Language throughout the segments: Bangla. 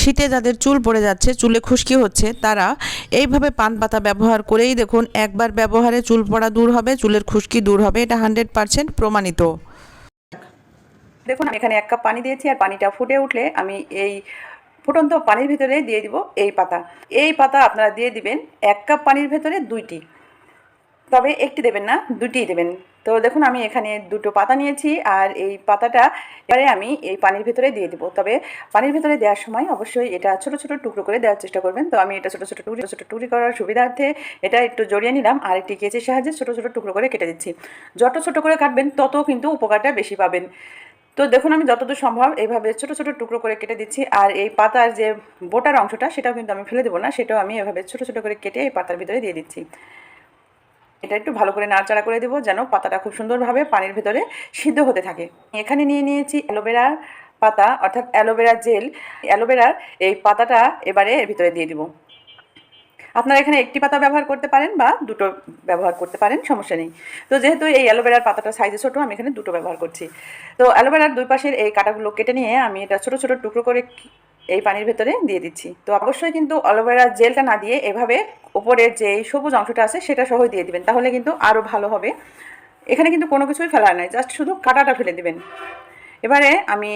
শীতে যাদের চুল পড়ে যাচ্ছে, চুলে খুশকি হচ্ছে, তারা এইভাবে পান পাতা ব্যবহার করেই দেখুন, একবার ব্যবহারে চুল পড়া দূর হবে, চুলের খুশকি দূর হবে, এটা হান্ড্রেড পারসেন্ট প্রমাণিত। দেখুন, আমি এখানে এক কাপ পানি দিয়েছি আর পানিটা ফুটে উঠলে আমি এই ফুটন্ত পানির ভিতরে দিয়ে দিব এই পাতা। এই পাতা আপনারা দিয়ে দিবেন এক কাপ পানির ভেতরে দুইটি। তবে একটি দেবেন না, দুটিই দেবেন। তো দেখুন, আমি এখানে দুটো পাতা নিয়েছি আর এই পাতাটা এবারে আমি এই পানির ভেতরে দিয়ে দিব। তবে পানির ভেতরে দেওয়ার সময় অবশ্যই এটা ছোট ছোট টুকরো করে দেওয়ার চেষ্টা করবেন। তো আমি এটা ছোট ছোট টুকরি ছোট টুকরি করার সুবিধার্থে এটা একটু জড়িয়ে নিলাম আর একটি কেচের সাহায্যে ছোট ছোট টুকরো করে কেটে দিচ্ছি। যত ছোট করে কাটবেন, তত কিন্তু উপকারটা বেশি পাবেন। তো দেখুন, আমি যতদূর সম্ভব এইভাবে ছোট ছোট টুকরো করে কেটে দিচ্ছি আর এই পাতার যে বোটার অংশটা, সেটাও কিন্তু আমি ফেলে দেবো না, সেটাও আমি এভাবে ছোট ছোট করে কেটে এই পাতার ভিতরে দিয়ে দিচ্ছি। এটা একটু ভালো করে নাড়চাড়া করে দেবো যেন পাতাটা খুব সুন্দরভাবে পানির ভেতরে সিদ্ধ হতে থাকে। এখানে নিয়ে নিয়েছি অ্যালোভেরার পাতা, অর্থাৎ অ্যালোভেরা জেল। অ্যালোভেরার এই পাতাটা এবারে এর ভিতরে দিয়ে দিব। আপনারা এখানে একটি পাতা ব্যবহার করতে পারেন বা দুটো ব্যবহার করতে পারেন, সমস্যা নেই। তো যেহেতু এই অ্যালোভেরার পাতাটা সাইজে ছোটো, আমি এখানে দুটো ব্যবহার করছি। তো অ্যালোভেরার দুই পাশের এই কাটাগুলো কেটে নিয়ে আমি এটা ছোটো ছোটো টুকরো করে এই পানির ভেতরে দিয়ে দিচ্ছি। তো অবশ্যই কিন্তু অ্যালোভেরা জেলটা না দিয়ে এভাবে উপরের যে সবুজ অংশটা আছে সেটা সহ দিয়ে দিবেন, তাহলে কিন্তু আরও ভালো হবে। এখানে কিন্তু কোনো কিছুই ফেলা নাই, জাস্ট শুধু কাটাটা ফেলে দিবেন। এবারে আমি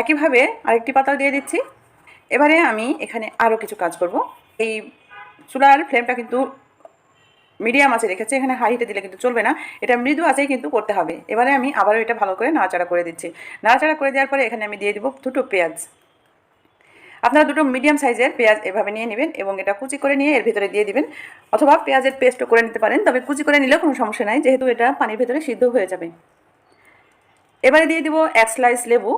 একইভাবে আরেকটি পাতাও দিয়ে দিচ্ছি। এবারে আমি এখানে আরও কিছু কাজ করব। এই চুলার ফ্লেমটা কিন্তু মিডিয়াম আছে রেখেছে, এখানে হাই হিটে দিলে কিন্তু চলবে না। এটা মৃদু আছেই কিন্তু করতে হবে। এবারে আমি আবারও এটা ভালো করে নাড়াচাড়া করে দিচ্ছি। নাড়াচাড়া করে দেওয়ার পরে এখানে আমি দিয়ে দিব দুটো পেঁয়াজ। আপনারা দুটো মিডিয়াম সাইজের পেঁয়াজ এভাবে নিয়ে নেবেন এবং এটা কুচি করে নিয়ে এর ভিতরে দিয়ে দিবেন। অথবা পেঁয়াজের পেস্টও করে নিতে পারেন, তবে কুচি করে নিলেও কোনো সমস্যা নাই, যেহেতু এটা পানির ভেতরে সিদ্ধ হয়ে যাবে। এবারে দিয়ে দিব এক স্লাইস লেবু।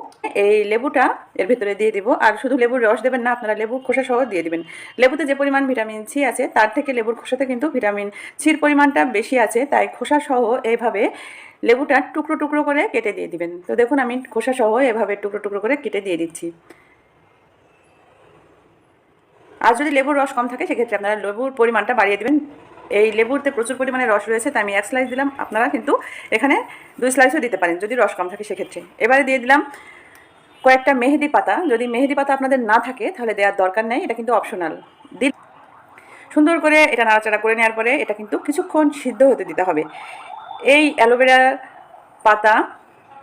এই লেবুটা এর ভিতরে দিয়ে দিব। আর শুধু লেবুর রস দেবেন না, আপনারা লেবুর খোসা সহ দিয়ে দিবেন। লেবুতে যে পরিমাণ ভিটামিন সি আছে, তার থেকে লেবুর খোসাতে কিন্তু ভিটামিন সির পরিমাণটা বেশি আছে, তাই খোসা সহ এইভাবে লেবুটা টুকরো টুকরো করে কেটে দিয়ে দিবেন। তো দেখুন, আমি খোসা সহ এভাবে টুকরো টুকরো করে কেটে দিয়ে দিচ্ছি। আর যদি লেবুর রস কম থাকে, সেক্ষেত্রে আপনারা লেবুর পরিমাণটা বাড়িয়ে দেবেন। এই লেবুতে প্রচুর পরিমাণে রস রয়েছে, তাই আমি এক স্লাইস দিলাম। আপনারা কিন্তু এখানে দুই স্লাইসও দিতে পারেন, যদি রস কম থাকে সেক্ষেত্রে। এবারে দিয়ে দিলাম কয়েকটা মেহেদি পাতা। যদি মেহেদি পাতা আপনাদের না থাকে, তাহলে দেওয়ার দরকার নেই, এটা কিন্তু অপশনাল দিন সুন্দর করে এটা নাড়াচাড়া করে নেওয়ার পরে এটা কিন্তু কিছুক্ষণ সিদ্ধ হতে দিতে হবে। এই অ্যালোভেরার পাতা,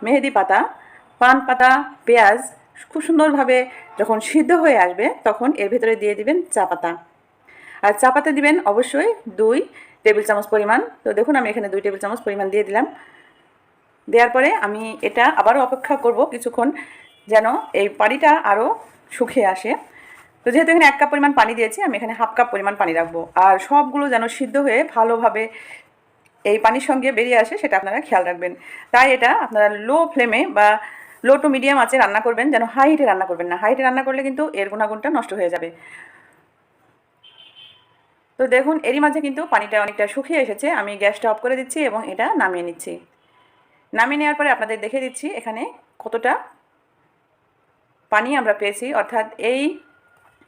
মেহেদি পাতা, পান পাতা, পেঁয়াজ খুব সুন্দরভাবে যখন সিদ্ধ হয়ে আসবে, তখন এর ভেতরে দিয়ে দিবেন চা পাতা। আর চা পাতা দিবেন অবশ্যই দুই টেবিল চামচ পরিমাণ। তো দেখুন, আমি এখানে দুই টেবিল চামচ পরিমাণ দিয়ে দিলাম। দেওয়ার পরে আমি এটা আবারও অপেক্ষা করব কিছুক্ষণ যেন এই পানিটা আরও শুকিয়ে আসে। তো যেহেতু এখানে এক কাপ পরিমাণ পানি দিয়েছি, আমি এখানে হাফ কাপ পরিমাণ পানি রাখব। আর সবগুলো যেন সিদ্ধ হয়ে ভালোভাবে এই পানির সঙ্গে বেরিয়ে আসে, সেটা আপনারা খেয়াল রাখবেন। তাই এটা আপনারা লো ফ্লেমে বা লো টু মিডিয়াম আছে, রান্না করবেন, যেন হাই হিটে রান্না করবেন না। হাই হিটে রান্না করলে কিন্তু এর গুণাগুণটা নষ্ট হয়ে যাবে। তো দেখুন, এরই মাঝে কিন্তু পানিটা অনেকটা শুকিয়ে এসেছে। আমি গ্যাসটা অফ করে দিচ্ছি এবং এটা নামিয়ে নিচ্ছি। নামিয়ে নেওয়ার পরে আপনাদের দেখে দিচ্ছি এখানে কতটা পানি আমরা পেয়েছি। অর্থাৎ এই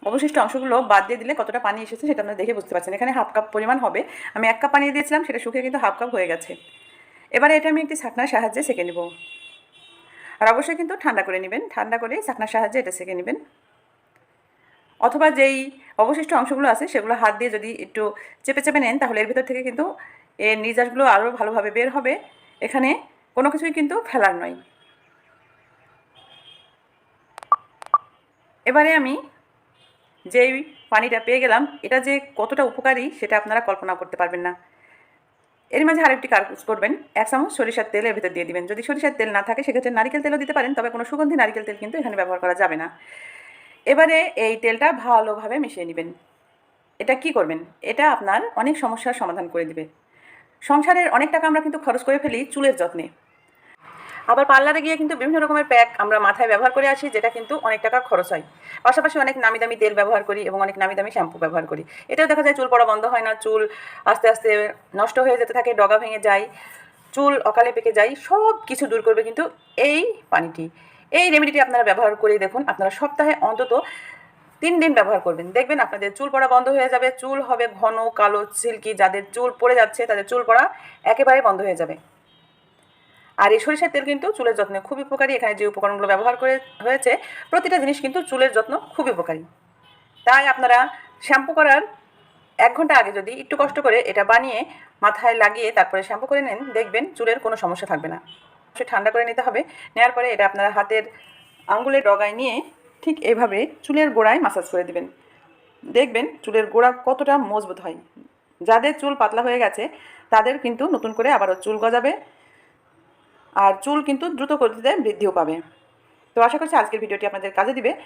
অবশিষ্ট অংশগুলো বাদ দিয়ে দিলে কতটা পানি এসেছে সেটা আপনারা দেখে বুঝতে পারছেন। এখানে হাফ কাপ পরিমাণ হবে। আমি এক কাপ পানি দিয়েছিলাম, সেটা শুকিয়ে কিন্তু হাফ কাপ হয়ে গেছে। এবারে এটা আমি একটি ছাকনার সাহায্যে সেঁকে নেব। আর অবশ্যই কিন্তু ঠান্ডা করে নেবেন, ঠান্ডা করে ছাকনার সাহায্যে এটা সেঁকে নেবেন। অথবা যেই অবশিষ্ট অংশগুলো আছে সেগুলো হাত দিয়ে যদি একটু চেপে চেপে নেন, তাহলে এর ভিতর থেকে কিন্তু এর নির্যাসগুলো আরও ভালোভাবে বের হবে। এখানে কোনো কিছুই কিন্তু ফেলার নয়। এবারে আমি যেই পানিটা পেয়ে গেলাম, এটা যে কতটা উপকারী সেটা আপনারা কল্পনা করতে পারবেন না। এর মাঝে আরেকটি কাজ করবেন। এক চামচ সরিষার তেল এর ভিতর দিয়ে দিবেন। যদি সরিষার তেল না থাকে, সেক্ষেত্রে নারিকেল তেলও দিতে পারেন, তবে কোনো সুগন্ধি নারিকেল তেল কিন্তু এখানে ব্যবহার করা যাবে না। এবারে এই তেলটা ভালোভাবে মিশিয়ে নেবেন। এটা কি করবেন? এটা আপনার অনেক সমস্যার সমাধান করে দিবে। সংসারের অনেক টাকা আমরা কিন্তু খরচ করে ফেলি চুলের যত্নে। আবার পার্লারে গিয়ে কিন্তু বিভিন্ন রকমের প্যাক আমরা মাথায় ব্যবহার করে আসি, যেটা কিন্তু অনেক টাকা খরচ হয়। পাশাপাশি অনেক নামি দামি তেল ব্যবহার করি এবং অনেক নামি দামি শ্যাম্পু ব্যবহার করি। এটাও দেখা যায় চুল পড়া বন্ধ হয় না, চুল আস্তে আস্তে নষ্ট হয়ে যেতে থাকে, ডগা ভেঙে যায়, চুল অকালে পেকে যায় সব কিছু দূর করবে কিন্তু এই পানিটি। এই রেমেডিটি আপনারা ব্যবহার করে দেখুন, আপনারা সপ্তাহে অন্তত তিন দিন ব্যবহার করবেন। দেখবেন আপনাদের চুল পড়া বন্ধ হয়ে যাবে, চুল হবে ঘন, কালো সিল্কি যাদের চুল পড়ে যাচ্ছে, তাদের চুল পড়া একেবারে বন্ধ হয়ে যাবে। আর এই সরিষার তেল কিন্তু চুলের যত্নে খুবই উপকারী। এখানে যে উপকরণগুলো ব্যবহার করে হয়েছে, প্রতিটা জিনিস কিন্তু চুলের যত্ন খুবই উপকারী। তাই আপনারা শ্যাম্পু করার এক ঘণ্টা আগে যদি একটু কষ্ট করে এটা বানিয়ে মাথায় লাগিয়ে তারপরে শ্যাম্পু করে নেন, দেখবেন চুলের কোনো সমস্যা থাকবে না। সে ঠান্ডা করে নিতে হবে। নেওয়ার পরে এটা আপনারা হাতের আঙ্গুলের ডগায় নিয়ে ঠিক এভাবে চুলের গোড়ায় মাসাজ করে দিবেন। দেখবেন চুলের গোড়া কতটা মজবুত হয়। যাদের চুল পাতলা হয়ে গেছে, তাদের কিন্তু নতুন করে আবারও চুল গজাবে। আর চুল কিন্তু দ্রুত গতিতে বৃদ্ধিও পাবে। তো আশা করছি আজকের ভিডিওটি আপনাদের কাজে দিবে।